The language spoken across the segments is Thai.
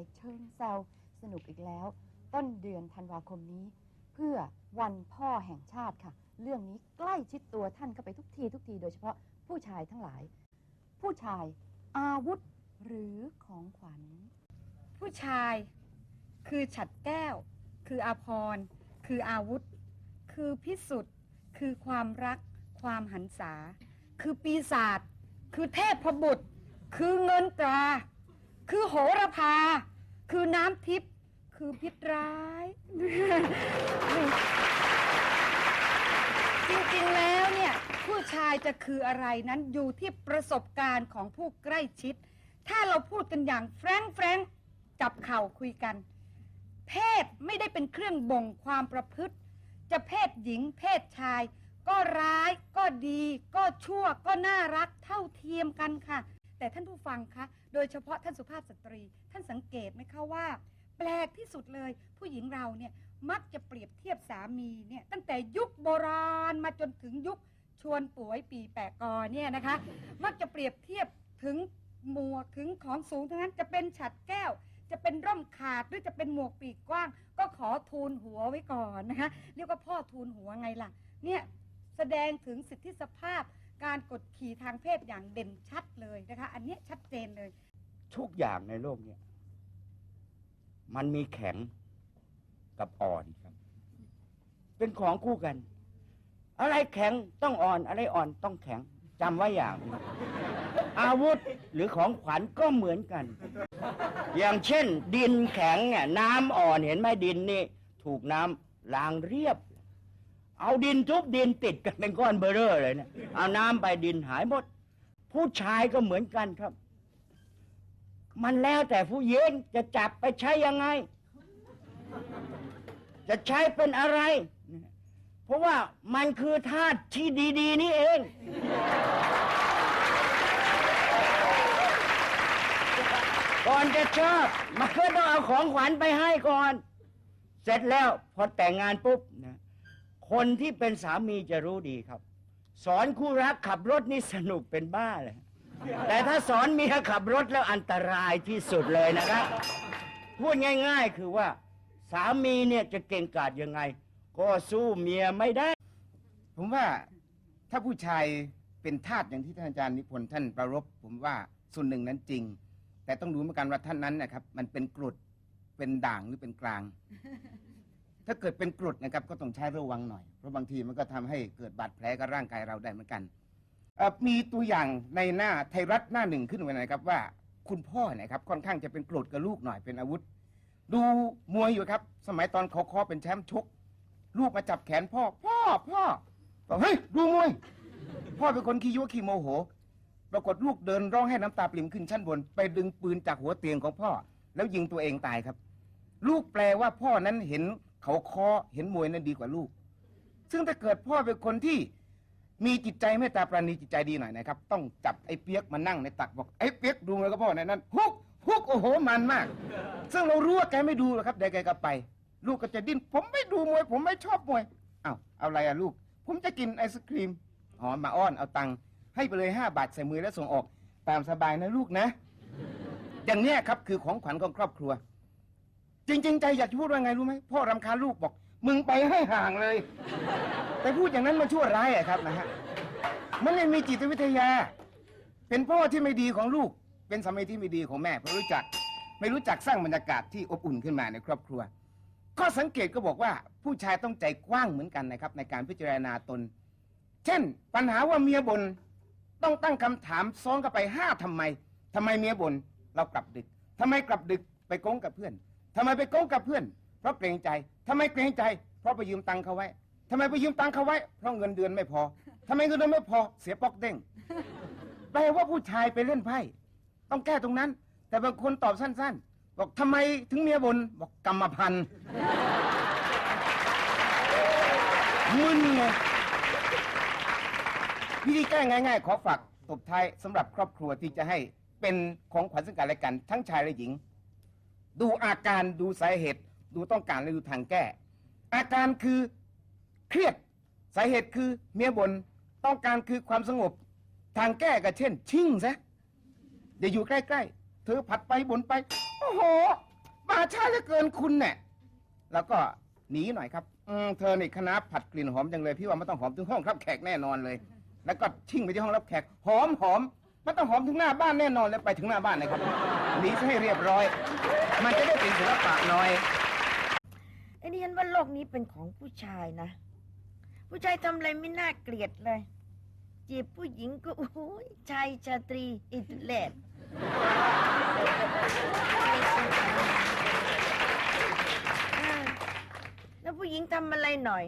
ายเชิงแซวสนุกอีกแล้ว ต้นเดือนธันวาคมนี้ เพื่อวันพ่อแห่งชาติค่ะ เรื่องนี้ใกล้ชิดตัวท่านเข้าไปทุกทีทุกทีโดยเฉพาะผู้ชายทั้งหลาย ผู้ชายอาวุธหรือของขวัญ ผู้ชาย คือฉัดแก้ว คืออาพรณ์คืออาวุธ คือพิสุทธิ์คือความรัก ความหันษา คือปีศาจคือเทพบุตร คือเงินตรา คือโหระพา คือน้ำทิพย์คือพิษร้าย จริงๆแล้วเนี่ย ผู้ชายจะคืออะไรนั้นอยู่ที่ประสบการณ์ของผู้ใกล้ชิด ถ้าเราพูดกันอย่างแฟรงค์แฟรงจับเข่าคุยกัน เพศไม่ได้เป็นเครื่องบ่งความประพฤติ จะเพศหญิงเพศชาย ก็ร้ายก็ดี ก็ชั่วก็น่ารักเท่าเทียมกันค่ะ แต่ท่านผู้ฟังคะ โดยเฉพาะท่านสุภาพสตรี ท่านสังเกตไหมคะว่า แปลกที่สุดเลย ผู้หญิงเราเนี่ยมักจะเปรียบเทียบสามีเนี่ยตั้งแต่ยุคโบราณมาจนถึงยุคชวนป่วยปีแปะกอเนี่ยนะคะ มักจะเปรียบเทียบถึงหมวกถึงของสูงทั้งนั้นจะเป็นฉัดแก้ว จะเป็นร่มขาดหรือจะเป็นหมวกปีกกว้าง ก็ขอทูลหัวไว้ก่อนนะคะเรียกว่าพ่อทูลหัวไงล่ะเนี่ยแสดงถึงสิทธิสภาพ การกดขี่ทางเพศอย่างเด่นชัดเลยนะคะ อันเนี้ยชัดเจนเลย ทุกอย่างในโลกเนี่ยมันมีแข็งกับอ่อนครับ เป็นของคู่กัน อะไรแข็งต้องอ่อน อะไรอ่อนต้องแข็งจำไว้อย่างหนึ่งอาวุธหรือของขวัญก็เหมือนกัน อย่างเช่น ดินแข็งเนี่ยน้ำอ่อนเห็นไหมดินนี่ ถูกน้ำล้างเรียบ เอาดินทุบดินติดกันเป็นก้อนเบอร์เรอเลยเนี่ยเอาน้ำไปดินหายหมด ผู้ชายก็เหมือนกันครับ มันแล้วแต่ผู้หญิงจะจับไปใช้ยังไง จะใช้เป็นอะไร เพราะว่ามันคือธาตุที่ดี ๆ นี่เองก่อนจะชอบมันก็ต้องเอาของขวัญไปให้ก่อน เสร็จแล้วพอแต่งงานปุ๊บนะ คนที่เป็นสามีจะรู้ดีครับ สอนคู่รักขับรถนี่สนุกเป็นบ้าเลย แต่ถ้าสอนเมียขับรถแล้วอันตรายที่สุดเลยนะครับ พูดง่าย ๆ คือว่า สามีเนี่ยจะเก่งกาจยังไง ก็สู้เมียไม่ได้ ผมว่าถ้าผู้ชายเป็นทาสอย่างที่ท่านอาจารย์นิพนธ์ท่านประรบผมว่าส่วนหนึ่งนั้นจริง แต่ต้องดูเหมือนกันว่าท่านนั้นนะครับ มันเป็นกรดเป็นด่างหรือเป็นกลาง ถ้าเกิดเป็นกรดนะครับก็ต้องใช้ระวังหน่อย เพราะบางทีมันก็ทำให้เกิดบาดแผลกับร่างกายเราได้เหมือนกัน มีตัวอย่างในหน้าไทยรัฐหน้าหนึ่งขึ้นมานะครับว่าคุณพ่อเนะครับค่อนข้างจะเป็นกรดกับลูกหน่อยเป็นอาวุธ ดูมวยอยู่ครับ สมัยตอนเขาคอเป็นแชมป์ชก ลูกมาจับแขนพ่อ พ่อพ่อบอกเฮ้ยดูมวย พ่อเป็นคนขี้ยั่วขี้โมโห ปรากฏลูกเดินร้องให้น้ำตาปริ่มขึ้นชั้นบน ไปดึงปืนจากหัวเตียงของพ่อ แล้วยิงตัวเองตายครับ ลูกแปลว่าพ่อนั้นเห็น เขาคอเห็นมวยนั้นดีกว่าลูก ซึ่งถ้าเกิดพ่อเป็นคนที่มีจิตใจเมตตาปราณีจิตใจดีหน่อยนะครับ ต้องจับไอ้เปียกมานั่งในตักบอกไอ้เปียกดูมวยกับพ่อในนั้นฮุกฮุกโอ้โหมันมาก ซึ่งเรารู้ว่าแกไม่ดูหรอกครับเดี๋ยวแกก็ไป ลูกก็จะดิ้นผมไม่ดูมวย ผมไม่ชอบมวยเอ้าเอาอะไรอะลูก ผมจะกินไอศครีมอ๋อมาอ้อนเอาตังค์ให้ไปเลยห้าบาทใส่มือแล้วส่งออก ตามสบายนะลูกนะ อย่างเนี้ยครับคือของขวัญของครอบครัว จริง ๆ ใจอยากจะพูดว่าไงรู้ไหมพ่อรำคาญลูกบอก มึงไปให้ห่างเลย แต่พูดอย่างนั้นมันชั่วร้ายอะครับนะฮะมันเลยมีจิตวิทยา เป็นพ่อที่ไม่ดีของลูก เป็นสามีที่ไม่ดีของแม่เพราะรู้จัก ไม่รู้จักสร้างบรรยากาศที่อบอุ่นขึ้นมาในครอบครัวข้อสังเกตก็บอกว่าผู้ชายต้องใจกว้างเหมือนกันนะครับ ในการพิจารณาตน เช่น ปัญหาว่าเมียบน่นต้องตั้งคำถามซ้อนเข้าไปห้าทำไมทำไมเมียบน่นเรากลับดึกทำไมกลับดึกไปโกงกับเพื่อน ทำไมไปโกงกับเพื่อน เพราะเกรงใจทำไมเกรงใจ เพราะไปยืมตังค์เขาไว้ทำไมไปยืมตังค์เขาไว้ เพราะเงินเดือนไม่พอทำไมเงินเดือนไม่พอ เสียปอกเด้งแปลว่าผู้ชายไปเล่นไพ่ต้องแก้ตรงนั้น แต่บางคนตอบสั้น ๆ บอกทำไมถึงเมียบนบอกกรรมพันธ์มึนไงวิธีแก้ง่าย ๆ ขอฝากตบท้ายสำหรับครอบครัวที่จะให้เป็นของขวัญซึ่งกันและกัน ทั้งชายและหญิง ดูอาการดูสาเหตุ ดูต้องการและดูทางแก้ อาการคือเครียดสาเหตุคือเมียบนต้องการคือความสงบ ทางแก้ก็เช่น ชิ่งซะอย่าอยู่ใกล้ๆเธอผัดไปบนไป โอ้โหป่าช้าจะเกินคุณเนี่ยแล้วก็หนีหน่อยครับอืมเธอในคณะผัดกลิ่นหอมจังเลย พี่ว่าไมันต้องหอมถึงห้องรับแขกแน่นอนเลย แล้วก็ชิ่งไปที่ห้องรับแขก หอมหอม มันต้องหอมถึงหน้าบ้านแน่นอนเลยไปถึงหน้าบ้านเลยครับหนีซะให้เรียบร้อย มันจะได้เป็นศิลปะหน่อย ไอ้นี่ฉันว่าโลกนี้เป็นของผู้ชายนะ ผู้ชายทำอะไรไม่น่าเกลียดเลย จีบผู้หญิงก็โอ้ยชายชาตรีอิตเลดแล้วผู้หญิงทำอะไรหน่อย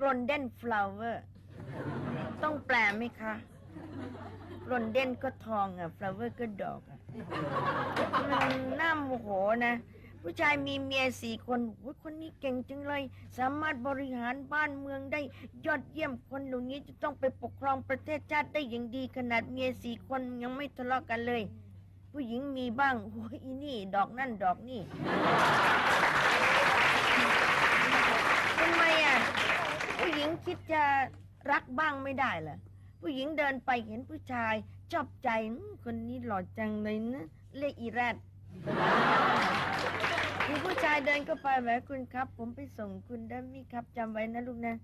golden flower ต้องแปลไหมคะ golden ก็ทองอะ flower ก็ดอกอะมันน่าโมโหนะ ผู้ชายมีเมียสี่คนโอ้ยคนนี้เก่งจังเลย สามารถบริหารบ้านเมืองได้ยอดเยี่ยมคนเหล่านี้จะต้องไปปกครองประเทศชาติได้อย่างดีขนาดเมียสี่คนยังไม่ทะเลาะกันเลย ผู้หญิงมีบ้างโอ้ยอีนี่ ดอกนั่นดอกนี่ทำไมอะผู้หญิงคิดจะรักบ้างไม่ได้เหรอ ผู้หญิงเดินไปเห็นผู้ชาย ชอบใจคนนี้หล่อจังเลยนะ เรียกอีแรดมีผู้ชายเดินเข้าไปแหมคุณครับ ผมไปส่งคุณได้ไหมครับจำไว้นะลูกนะ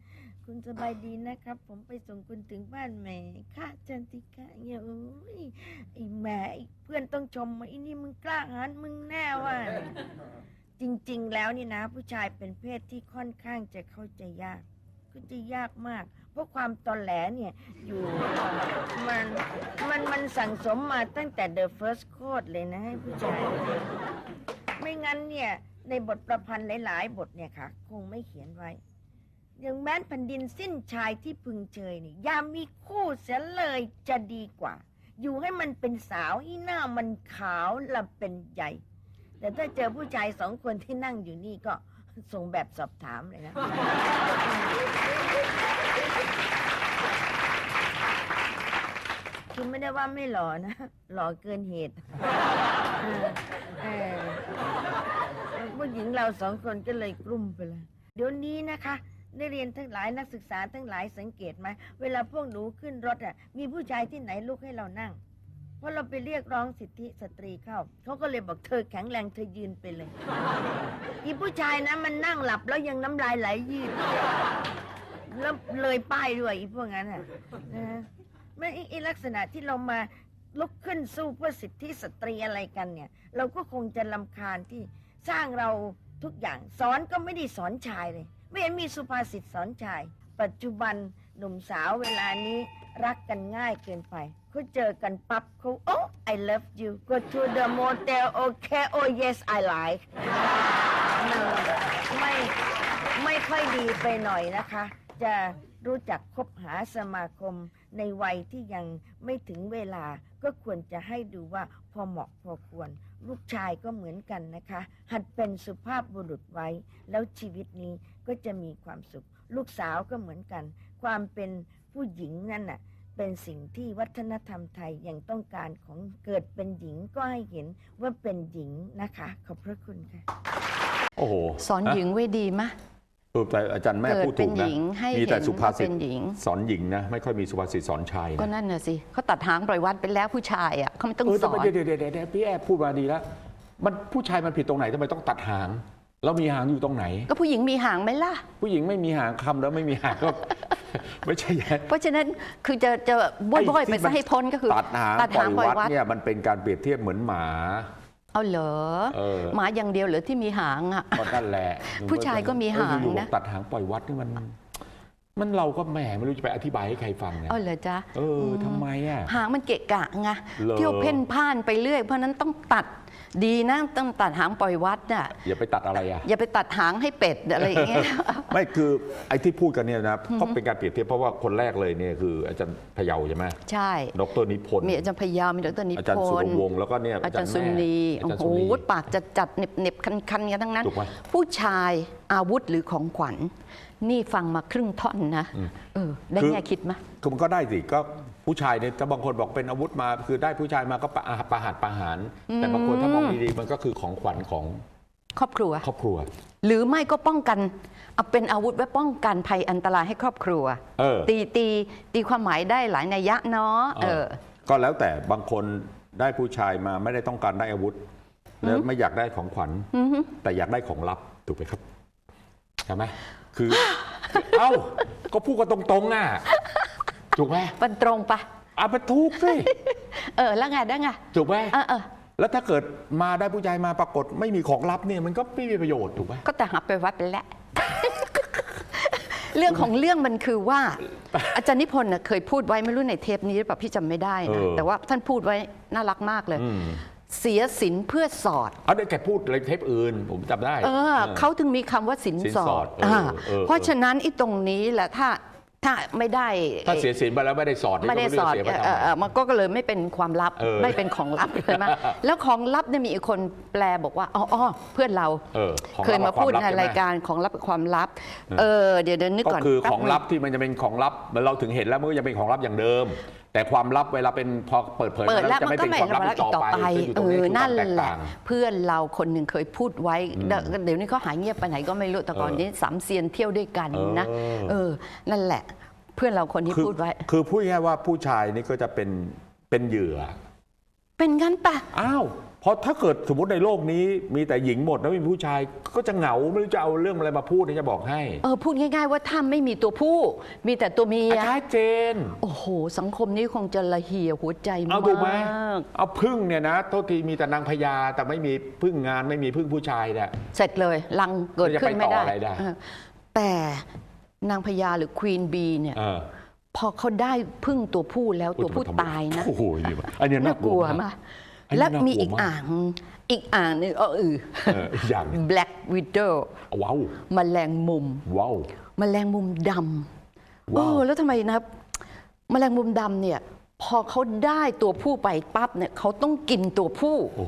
คุณสบายดีนะครับ ผมไปส่งคุณถึงบ้านแหมค่ะจันติกะเนี่ยโอ้ยไอ้แหมไอ้เพื่อนต้องชมว่าไอ้นี่มึงกล้าหาญมึงแน่ว่ะจริง ๆ แล้วนี่นะ ผู้ชายเป็นเพศที่ค่อนข้างจะเข้าใจยากก็จะยากมาก เพราะความตอนแหลเนี่ยอยู่ มันมันมันสั่งสมมาตั้งแต่ the first code เลยนะให้ผู้ชายไม่งั้นเนี่ย ในบทประพันธ์หลาย ๆ บทเนี่ยค่ะ คงไม่เขียนไว้อย่างแม้นแผ่นดินสิ้นชายที่พึงเชยนี่ยามีคู่เสียเลยจะดีกว่า อยู่ให้มันเป็นสาวให้หน้ามันขาวละเป็นใหญ่ แต่ถ้าเจอผู้ชายสองคนที่นั่งอยู่นี่ก็ส่งแบบสอบถามเลยนะ คือไม่ได้ ว่าไม่หล่อนะ หล่อเกินเหตุเออเออผู้หญิงเราสองคนก็เลยกลุ่มไปเลย เดี๋ยวนี้นะคะนักเรียนทั้งหลายนักศึกษาทั้งหลายสังเกตไหมเวลาพวกหนูขึ้นรถอะ มีผู้ชายที่ไหนลุกให้เรานั่ง เพราะเราไปเรียกร้องสิทธิสตรีเข้า เขาก็เลยบอกเธอแข็งแรงเธอยืนไปเลย อีผู้ชายนะมันนั่งหลับแล้วยังน้ำลายไหลยืดแล้วเลยป้ายด้วยอีพวกนั้นอะนะ ไม่ไอ้ไอ้ลักษณะที่เรามาลุกขึ้นสู้เพื่อสิทธิสตรีอะไรกันเนี่ย เราก็คงจะลำคาญที่สร้างเราทุกอย่าง สอนก็ไม่ได้สอนชายเลย ไม่เห็นมีสุภาษิตสอนชาย ปัจจุบันหนุ่มสาวเวลานี้รักกันง่ายเกินไปเขาเจอกันปั๊บเขาโอ้ I love you go to the motel okay oh yes I like ไม่ไม่ค่อยดีไปหน่อยนะคะ จะ รู้จักคบหาสมาคมในวัยที่ยังไม่ถึงเวลาก็ควรจะให้ดูว่าพอเหมาะพอควร ลูกชายก็เหมือนกันนะคะ หัดเป็นสุภาพบุรุษไว้ แล้วชีวิตนี้ก็จะมีความสุข ลูกสาวก็เหมือนกัน ความเป็นผู้หญิงนั่นน่ะเป็นสิ่งที่วัฒนธรรมไทยยังต้องการของเกิดเป็นหญิงก็ให้เห็นว่าเป็นหญิงนะคะ ขอบพระคุณค่ะ โอ้โห สอนหญิงไว้ดีมะ เออแต่อาจารย์แม่เกิดพูดถูกเป็นหนะญิงให้มีแต่เห็นสุภาษิตว่าเป็นหญิง สอนหญิงนะ ไม่ค่อยมีสุภาษิตสอนชายก็นะนั่นน่ะสิเขาตัดหางปล่อยวัดไปแล้วผู้ชายอะเขาไม่ต้องเออสแต่อนเดี๋ยวเดี๋ยวเดี๋ยวเดี๋ยวพี่แอบพูดมาดีแล้วมันผู้ชายมันผิดตรงไหนทำไมต้องตัดหาง แล้วมีหางอยู่ตรงไหน ก็ผู้หญิงมีหางไหมล่ะ ผู้หญิงไม่มีหางคำแล้วไม่มีหางก็ ไม่ใช่ไงเพราะฉะนั้นคือจะจะบ้อยๆไปซะให้พ้นก็คือตัดหางตัดปล่หาองยปล่อยวัดวัดเนี่ยมันเป็นการเปรียบเทียบเหมือนหมา เอาเหรอเออ หมาอย่างเดียวเหรือที่มีหางอะ ก็นั่นแหละผู้ชายก็มีหางเอออยู่ๆนะบอกตัดหางปล่อยวัดนี่มัน มันเราก็แหมไม่รู้จะไปอธิบายให้ใครฟังนะเอาเหรอจ๊ะเออทำไมอะ หางมันเกะกะไงเหรอ เที่ยวเพ่นพ่านไปเรื่อย เพราะฉะนั้นต้องตัด ดีนะต้องตัดหางปล่อยวัดน่ะอย่าไปตัดอะไรอะอย่าไปตัดหางให้เป็ดอะไรอย่างเงี้ยไม่คือไอ้ที่พูดกันเนี่ยนะก็เป็นการเปรียบเทียบเพราะว่าคนแรกเลยเนี่ยคืออาจารย์พะเยาใช่ไหมใช่ดรนิพนธ์มีอาจารย์พยามีดรนิอาพจารย์สุรนธ์วงศ์แล้วก็เนี่ยอาจารย์สุแม่นีอาโอ้จารย์โหสุนีปากจัดจัดๆเหน็บเหน็บคันคันๆกันทั้งนั้นถูกไหมผู้ชายอาวุธหรือของขวัญ นี่ฟังมาครึ่งท่อนนะเออได้แง่คิดไหมคือมันก็ได้สิก็ ผู้ชายเนี่ยถ้าบางคนบอกเป็นอาวุธมา คือได้ผู้ชายมาก็ประประหัตประหาร แต่บางคนถ้ามองดีๆมันก็คือของขวัญของครอบครัว ครอบครัว หรือไม่ก็ป้องกันเอาเป็นอาวุธไว้ป้องกันภัยอันตรายให้ครอบครัว เออ ตีตีตีความหมายได้หลายนัยยะเนาะเออ ก็แล้วแต่บางคนได้ผู้ชายมาไม่ได้ต้องการได้อาวุธ แล้วไม่อยากได้ของขวัญอือฮึแต่อยากได้ของลับถูกไหมครับใช่ไหมคือคือเอ้าก็พูดกันตรงๆน่ะ ถูกไหมมันตรงปะเอาไปถูกสิเออแล้วไงได้ไงถูกไหมเออเออแล้วถ้าเกิดมาได้ผู้ชายมาปรากฏไม่มีของลับเนี่ยมันก็ไม่มีประโยชน์ถูกไหมก็แต่หาไปวัดไปแล้วเรื่องของเรื่องมันคือว่า อาจารย์นิพนธ์น่ะเคยพูดไว้ไม่รู้ในเทปนี้หรือเปล่าพี่จำไม่ได้นะแต่ว่าท่านพูดไว้น่ารักมากเลยอืมเสียสินเพื่อสอดเอาเดี๋ยวแกพูดอะไรเทปอื่น ผมจำได้ เออเขาถึงมีคำว่าสินสินสสออดดเอออ่าเออเพราะฉะนั้นไอ้ตรงนี้แหละถ้า ถ้าไม่ได้ถ้าเสียสินไปแล้วไม่ได้สอดนี่ไม่ได้ก็สอดเสียไปเอทำอไมเออมันก็เลยไม่เป็นความลับเออไม่เป็นของลับใช่ไหมแล้วของลับเนี่ยมีอีกคนแปลบอกว่าอ๋ออ๋อเพื่อนเราเออของเคยลัมาบพูดควในลับรายใช่ไหมการของลับกับความลับเออเดี๋ยวเดี๋ยวนึกก็ก่อนคือแป๊ของนึลับที่มันจะเป็นของลับเราถึงเห็นแล้วมันก็ยังเป็นของลับอย่างเดิม แต่ความลับเวลาเป็นพอเปิดเผยเปิดแล้วจะมันไม่ก็เป็นไม่ความลับรับอีอีกกต่ต่ออไปไปซึ่งตเอรงนี้อคือนั่นความแตกแหละ ต่าง เพื่อนเราคนหนึ่งเคยพูดไว้อืมเดี๋ยวเดี๋ยวนี้เขาหายเงียบไปไหนก็ไม่รู้แต่ก่อนเออนี้สามเซียนเที่ยวด้วยกันนะเออ เออ นั่นแหละ เพื่อนเราคนนี้คือพูดไว้ คือพูดง่ายๆว่าผู้ชายนี่ก็จะเป็นเป็นเหยื่อ เป็นงั้นปะ อ้าว เพราะถ้าเกิดสมมติในโลกนี้มีแต่หญิงหมดแล้วไม่มีผู้ชาย ก็จะเหงาไม่รู้จะเอาเรื่องอะไรมาพูดนี่จะบอกให้ เออพูดง่าย ๆ ว่าถ้าไม่มีตัวผู้ มีแต่ตัวเมียชัดเจน โอ้โห สังคมนี้คงจะละเหี่ยหัวใจเอามาถูกไหมกเอาพึ่งเนี่ยนะโทษทีมีแต่นางพญาแต่ไม่มีพึ่งงานไม่มีพึ่งผู้ชายเนี่ยเสร็จเลยลังเกิดขึ้นไม่ได้จะไปต่ออะไรได้เออแต่นางพญาหรือควีนบีเนี่ยเออพอเขาได้พึ่งตัวผู้แล้วตัวผู้ตายนะโอ้โหนี่มันอันนี้น่ากลัวมากมากอันนี้ และน่ากลัวมีอีกมากอ่าง อีกอ่างหนึงเออเออเอออีกอย่างหนึ่ง Black Widow ว้าวแมลงมุมว้าวแมลงมุมดำเอว้าวอแล้วทำไมนะแมลงมุมดำเนี่ย พอเขาได้ตัวผู้ไปปั๊บเนี่ยเขาต้องกินตัวผู้โอ้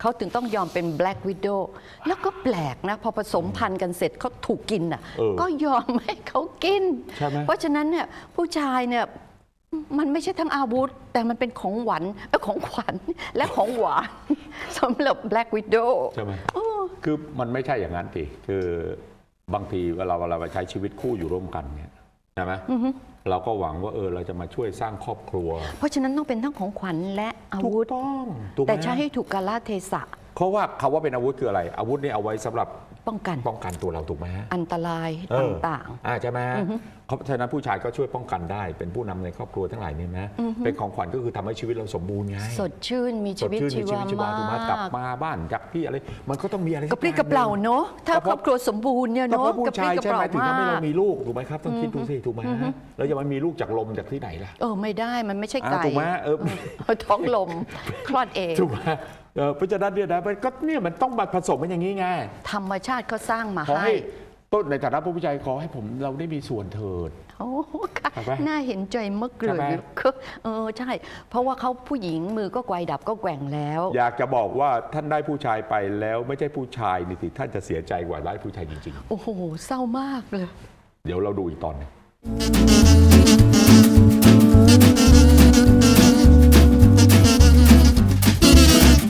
เขาถึงต้องยอมเป็น Black Widow แล้วก็แปลกนะ พอผสมพันธุ์กันเสร็จเขาถูกกินอะเออก็ยอมให้เขากินใช่ไหมเพราะฉะนั้นเนี่ยผู้ชายเนี่ย มันไม่ใช่ทั้งอาวุธ แต่มันเป็นของหวานเอ้ยของขวัญและของหวาน สำหรับ Black Widow ใช่ไหมคือมันไม่ใช่อย่างนั้นสิคือบางทีเวลาเวลาเราใช้ชีวิตคู่อยู่ร่วมกันเนี่ยใช่ไหมเราก็หวังว่าเออเราจะมาช่วยสร้างครอบครัว เพราะฉะนั้นต้องเป็นทั้งของขวัญและอาถูวุกธต้องถูกไหมแต่ใช้ให้ถูกกาลเทศะเพราะว่าคาว่าเป็นอาวุธคืออะไร อาวุธนี่เอาไว้สำหรับป้องกันป้องกันตัวเราถูกไหมฮะอันตรายเออต่างอ่าใช่ไหมเขาฉะนั้นผู้ชายก็ช่วยป้องกันได้ เป็นผู้นำในครอบครัวทั้งหลายนี่นะเป็นของขวัญก็คือทำให้ชีวิตเราสมบูรณ์ไงๆสดชื่นมีสชีดวิตชื่นชีมีชีวาวิตชีวาถูกไหมมากลับมาบ้านจากที่อะไร มันก็ต้องมีอะไรกระปรี้กระเปร่าเนอะถ้าก็เพครอราะบครัวสมบูรณ์เนี่ยก็เนเพอะราะผู้กระปชารี้ยกระใช่เปไหมร่าถึงมาทำให้เรากมีลูกถูกไหมครับต้องคิดดูสิถูกไหมฮะเราจะมามีลูกจากลมจากที่ไหนล่ะเออไม่ได้มันไม่ใช่อ่าไก่ถูกไหมเออ เออท้องลมคลอดเองถูกไหมเออเพราะฉะนั้นเนี่ยนะมันก็เนี่ยมันต้องมาผสมกันอย่างนี้ไง ธรรมชาติเขาสร้างมาขอให้ให้ ต้นในฐานะผู้ชายขอให้ผมเราได้มีส่วนเถิด โอ้ค่ะใช่ไหมน่าเห็นใจมากเลใช่ไหมยคือเออใช่ เพราะว่าเขาผู้หญิงมือก็ไกวดับก็แกว่งแล้ว อยากจะบอกว่าท่านได้ผู้ชายไปแล้วไม่ใช่ผู้ชายนี่สิท่านจะเสียใจกว่าได้ผู้ชายจริง โอ้โห เศร้ามากเลย ๆ เดี๋ยวเราดูอีกตอนหนึง